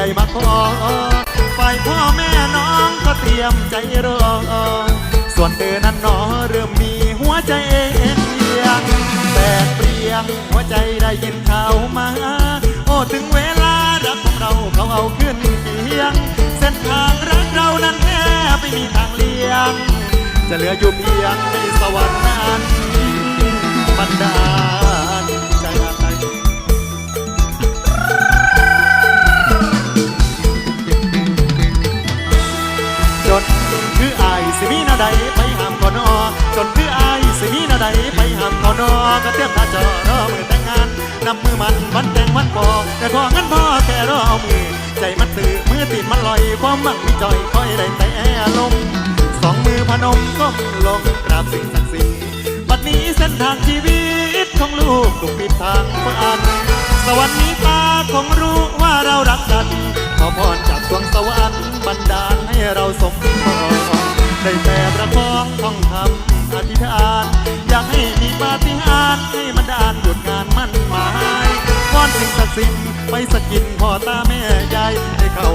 ญ่มาขอฝ่ายพ่อแม่น้องก็เตรียมใจรอ ส่วนเธอนั้นหนอเริ่มมีหัวใจเอ็นเอียงแตกเปลี่ยงหัวใจได้ยินข่าวมา โอ้ถึงเวลารักของเราเขาเอาขึ้นเคียง เส้นทางรักเรานั้นแทบไม่มีทางเลี่ยง จะเหลืออยู่เพียงในสวรรค์นั้นบันดาลใจ จนคืออายสิมีนาใดไปห้ามก่อนอจนคืออายสิมีนาใดไปห้ามก่อนอก็เตรียมตาจอรอมือแต่งงานนำมือมันวันแต่งวันพอแต่ของั้นพ่อแค่รอเอามือใจมันตื่นมือติดมันลอยความหวังมีจอยคอยได้แต่ลมสองมือพนมก้มลงกราบสิ่งศักดิ์สิทธิ์บัดนี้เส้นทางชีวิตของลูกถูกปิดทางเพื่ออันสวรรค์นี้ตาคงรู้ว่าเรารักกันขอพรจากดวงสวรรค์ เราสมปองได้แต่ประคองท่องทำอธิษฐาน อยากให้มีปาฏิหาริย์ให้มันดานหยุดงานมั่นหมายก้อนสิ่งศักดิ์สิทธิ์ไปสกินพ่อตาแม่ยายให้เขา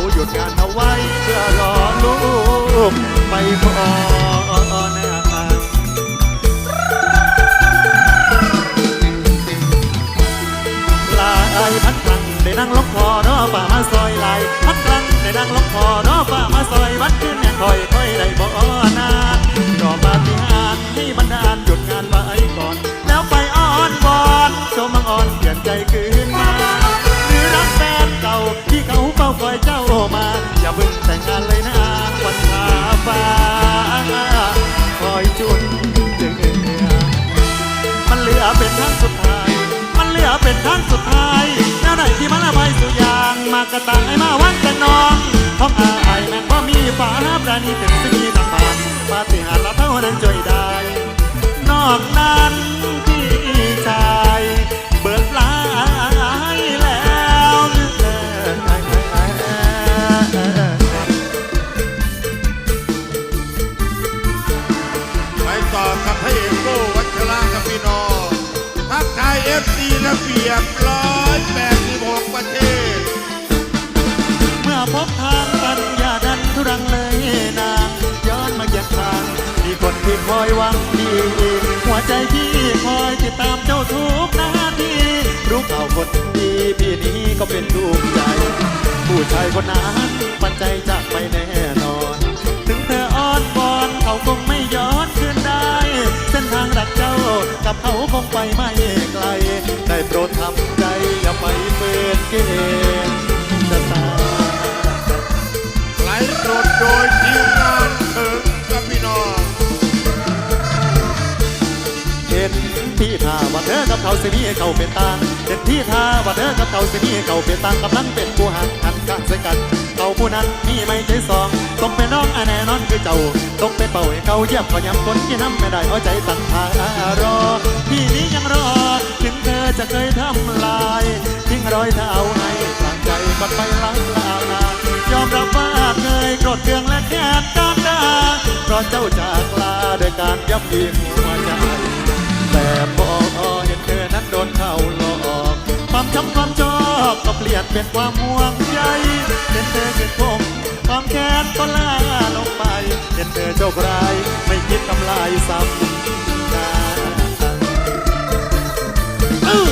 างมากระตังให้มาวันแต่นองท้องอายแม่งว่ามีฟ้าปราณีถึงสิมีทางผ่านปาฏิหาริย์ละเท่านั้นช่วยได้ นอกนั้นพี่ชายเบิดลายแล้วไปต่อกับพระเอกโก้วัชระกับพี่น้องทักทายเอฟซีระเบียบร้อยแปด อยหวังดี หัวใจที่คอยติดตามเจ้าทุกนาทีรู้ข่าวคนดีพี่นี้ก็เป็นดวงใจ ผู้ชายคนนั้นปัจใจจากไปแน่นอน ถึงเธออ้อนวอนเขาคงไม่ย้อนคืนได้ เส้นทางรักเจ้ากับเขาคงไปไม่ไกล ได้โปรดทำใจอย่าไปเปิดเกมจะตายไลฟ์สดโดยทีม ที่ท่าว่าเธอกับเขาสิมีเขาเป็นต่างเห็นที่ท่าว่าเธอกับเขาสิมีเขาเป็นต่างกำลังเป็นผู้หักหันข้างใส่กันเขาผู้นั้นมีไม่ใจสองต้องเป็นน้องอันแน่นอนคือเจ้าต้องเป็นเป่าให้เขาเยียบก็ย้ำคนที่น้ำไม่ได้เอาใจตั้งทารอพี่นี้ยังรอถึงเธอจะเคยทำลายทิ้งรอยเท้าให้กลางใจก่อนไปลังลานายอมรับว่าเคยโกรธเคืองและแค้นกันดาเพราะเจ้าจากลาด้วยการยับยีหัวใจ แต่พอเห็นเธอนั้นโดนเข้าหลอกความช้ำความชอบก็เปลี่ยนเป็นความห่วงใยเห็นเธอเกิดคงความแค้นก็ล่าลงไป เห็นเธอโชคร้ายไม่คิดทำลายซ้ำกันอื้อ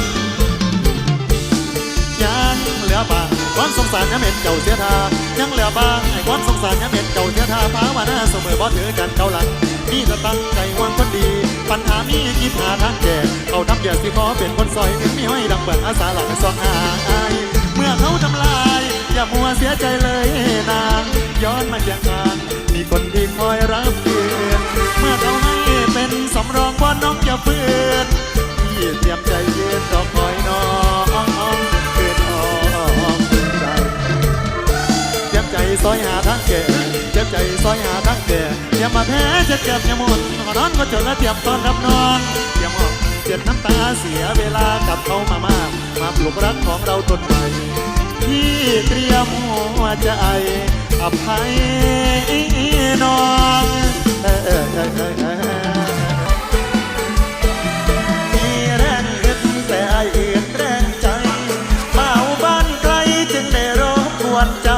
ยังเหลือบางความสงสารยังเม็นเก่าเสียทายังเหลือบางไอ้ความสงสารยังเม็นเก่าเสียทาพาวาหน้าเสมอบ่ถือกันเก่าหลังนี่จะตั้งใจวังคนดี ปัญหามีคิดหาทางแก้เขาทำเดียดสิขอเป็นคนซอยมีห้อยดังเบิดอาสาหลังสองอายเมื่อเขาทำลาย อย่ามัวเสียใจเลยนางย้อนมาอย่างทางมีคนที่คอยรับเกือนเมื่อเขาให้เป็นสำรองว่าน้องอย่าเฟื่อนพี่เตรียมใจเย็นรอคอยน้องเกิดออกใจเจ็บใจซอยหาทางแก่ ใจซอยหาทางแก่อย่ามาแพ้เจ็บเจ็บยาหมดขอนอนก็จนและเตรียมตอนรับนอนเตรียมออกเจ็บน้ำตาเสียเวลากับเขามามากมาปลุกรักของเราต้นใหม่ที่เตรียมหัวใจอภัยน้องเออเออเออเออเออมีแรงแต่ไอเอ็นแรงใจเมาบ้านไกลจึงได้รบกวนใจ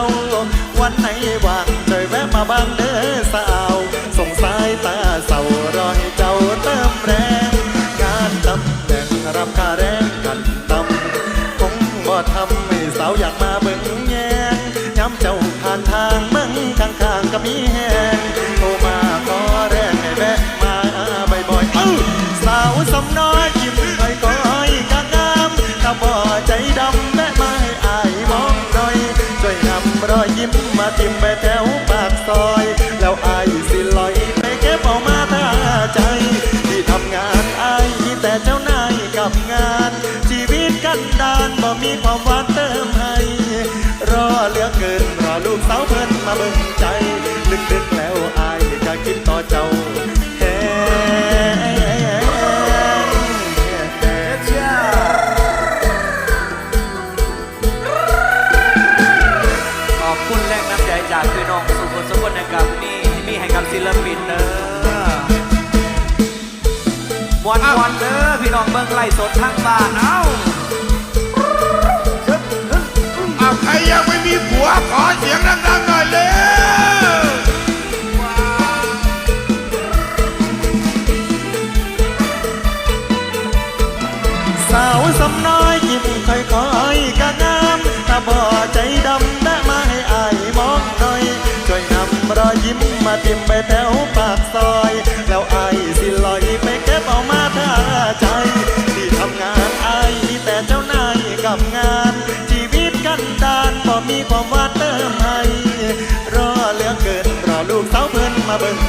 อยากมาเบิ่งแยงย้ำเจ้าผ่านทางเบิ่งข้างๆก็มีแหงโทรมาขอแรงให้แวะมาบ่อยๆอื้อสาวสำน้อยยิ้มคอยคอยกะงามถ้าบ่ใจดำแวะมาให้อายมองหน่อยช่วยนำรอยยิ้มมาทิมไปแถวปากซอย แล้วอายสิลอยไปเก็บเอามาท่าใจ ที่ทำงานอายแต่เจ้านายกับงาน ชีวิตกันดานบ่มีความหวานเติมให้รอ เหลือเกินรอลูกสาวเพิ่นมาเบิ่งใจลึกๆแล้วอายก็คิดต่อเจ้าแฮงขอบคุณแรงน้ำใจจากพี่น้องสุขสุขนะครับนี่มีให้กับศิลปินเด้อมวนมวนๆเด้อพี่น้องเบิ่งไล่สดทางบ้านเอ้า เอาใครยังไม่มี ผัวขอเสียงดังๆหน่อยเร็วสาวสำน้อยยิ้มค่อยคอยๆกะงามถ้าบ่ใจดำแวะมาให้อายมองหน่อย ช่วยนำรอยยิ้มมาติมไปแถวปากซอย Father.